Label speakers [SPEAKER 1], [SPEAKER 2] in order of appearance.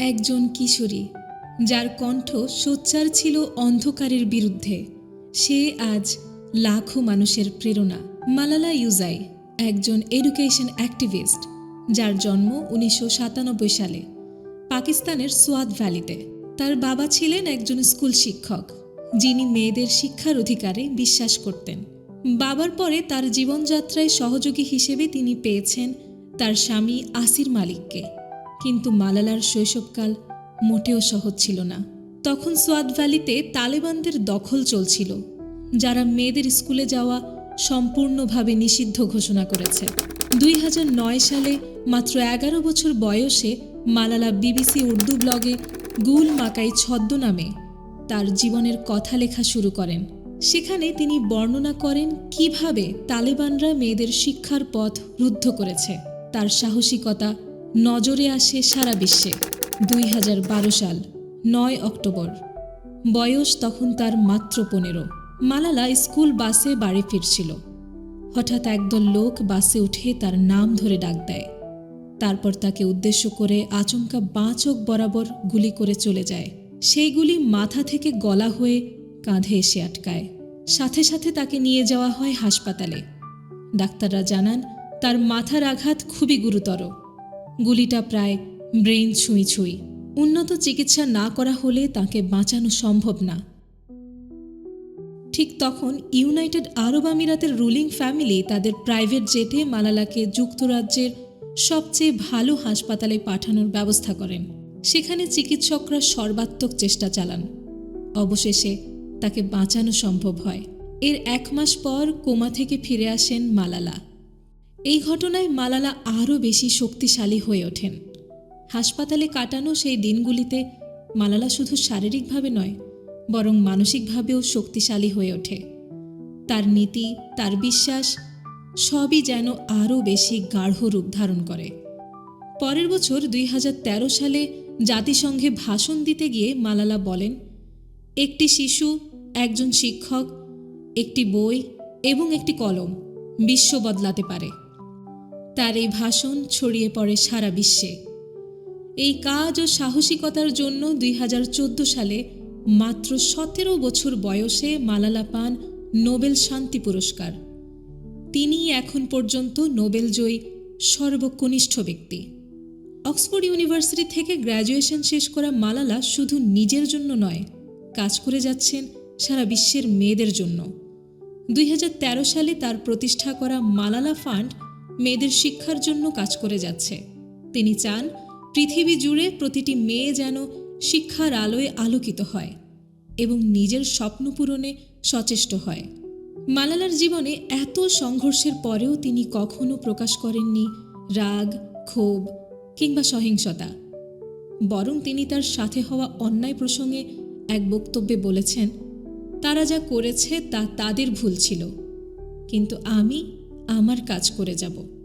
[SPEAKER 1] একজন কিশোরী, যার কণ্ঠ সোচ্চার ছিল অন্ধকারের বিরুদ্ধে। সে আজ লাখো মানুষের প্রেরণা। মালালা ইউজাই, একজন এডুকেশন অ্যাক্টিভিস্ট, যার জন্ম উনিশশো সাতানব্বই সালে পাকিস্তানের সোয়াদ ভ্যালিতে। তার বাবা ছিলেন একজন স্কুল শিক্ষক, যিনি মেয়েদের শিক্ষার অধিকারে বিশ্বাস করতেন। বাবার পরে তার জীবনযাত্রায় সহযোগী হিসেবে তিনি পেয়েছেন তার স্বামী আসির মালিককে। কিন্তু মালালার শৈশবকাল মোটেও সহজ ছিল না। তখন সোয়াদ ভ্যালিতে তালেবানদের দখল চলছিল, যারা মেয়েদের স্কুলে যাওয়া সম্পূর্ণভাবে নিষিদ্ধ ঘোষণা করেছে। দুই হাজার নয় সালে মাত্র এগারো বছর বয়সে মালালা বিবিসি উর্দু ব্লগে গুল মাকাই ছদ্মনামে তার জীবনের কথা লেখা শুরু করেন। সেখানে তিনি বর্ণনা করেন কীভাবে তালেবানরা মেয়েদের শিক্ষার পথ রুদ্ধ করেছে, তার সাহসিকতা নজরে আসে সারা বিশ্বে। দুই হাজার বারো সাল, নয় অক্টোবর। বয়স তখন তার মাত্র পনেরো। মালালা স্কুল বাসে বাড়ি ফিরছিল। হঠাৎ একদল লোক বাসে উঠে তার নাম ধরে ডাক দেয়। তারপর তাকে উদ্দেশ্য করে আচমকা বাঁ চোখ বরাবর গুলি করে চলে যায়। সেই গুলি মাথা থেকে গলা হয়ে কাঁধে এসে আটকায়। সাথে সাথে তাকে নিয়ে যাওয়া হয় হাসপাতালে। ডাক্তাররা জানান, তার মাথার আঘাত খুবই গুরুতর। গুলিটা প্রায় ব্রেইন ছুঁই ছুঁই। উন্নত চিকিৎসা না করা হলে তাকে বাঁচানো সম্ভব না। ঠিক তখন ইউনাইটেড আরব আমিরাতের রুলিং ফ্যামিলি তাদের প্রাইভেট জেটে মালালাকে যুক্তরাজ্যের সবচেয়ে ভালো হাসপাতালে পাঠানোর ব্যবস্থা করেন। সেখানে চিকিৎসকরা সর্বাত্মক চেষ্টা চালান। অবশেষে তাকে বাঁচানো সম্ভব হয়। এর এক মাস পর কোমা থেকে ফিরে আসেন মালালা। এই ঘটনায় মালালা আরও বেশি শক্তিশালী হয়ে ওঠেন। হাসপাতালে কাটানো সেই দিনগুলিতে মালালা শুধু শারীরিকভাবে নয়, বরং মানসিকভাবেও শক্তিশালী হয়ে ওঠে। তার নীতি, তার বিশ্বাস, সবই যেন আরও বেশি গাঢ় রূপ ধারণ করে। পরের বছর দুই হাজার তেরো সালে জাতিসংঘে ভাষণ দিতে গিয়ে মালালা বলেন, একটি শিশু, একজন শিক্ষক, একটি বই এবং একটি কলম বিশ্ব বদলাতে পারে। তার এই ভাষণ ছড়িয়ে পড়ে সারা বিশ্বে। এই কাজ ও সাহসিকতার জন্য দুই হাজার চোদ্দ সালে মাত্র সতেরো বছর বয়সে মালালা পান নোবেল শান্তি পুরস্কার। তিনি এখন পর্যন্ত নোবেল জয়ী সর্বকনিষ্ঠ ব্যক্তি। অক্সফোর্ড ইউনিভার্সিটি থেকে গ্র্যাজুয়েশন শেষ করা মালালা শুধু নিজের জন্য নয়, কাজ করে যাচ্ছেন সারা বিশ্বের মেয়েদের জন্য। দুই হাজার তেরো সালে তার প্রতিষ্ঠা করা মালালা ফান্ড মেয়েদের শিক্ষার জন্য কাজ করে যাচ্ছে। তিনি চান পৃথিবী জুড়ে প্রতিটি মেয়ে যেন শিক্ষার আলোয় আলোকিত হয় এবং নিজের স্বপ্ন পূরণে সচেষ্ট হয়। মালালার জীবনে এত সংঘর্ষের পরেও তিনি কখনো প্রকাশ করেননি রাগ, ক্ষোভ কিংবা সহিংসতা। বরং তিনি তার সাথে হওয়া অন্যায় প্রসঙ্গে এক বক্তব্যে বলেছেন, তারা যা করেছে তা তাদের ভুল ছিল। কিন্তু আমি আমার কাজ করে যাব।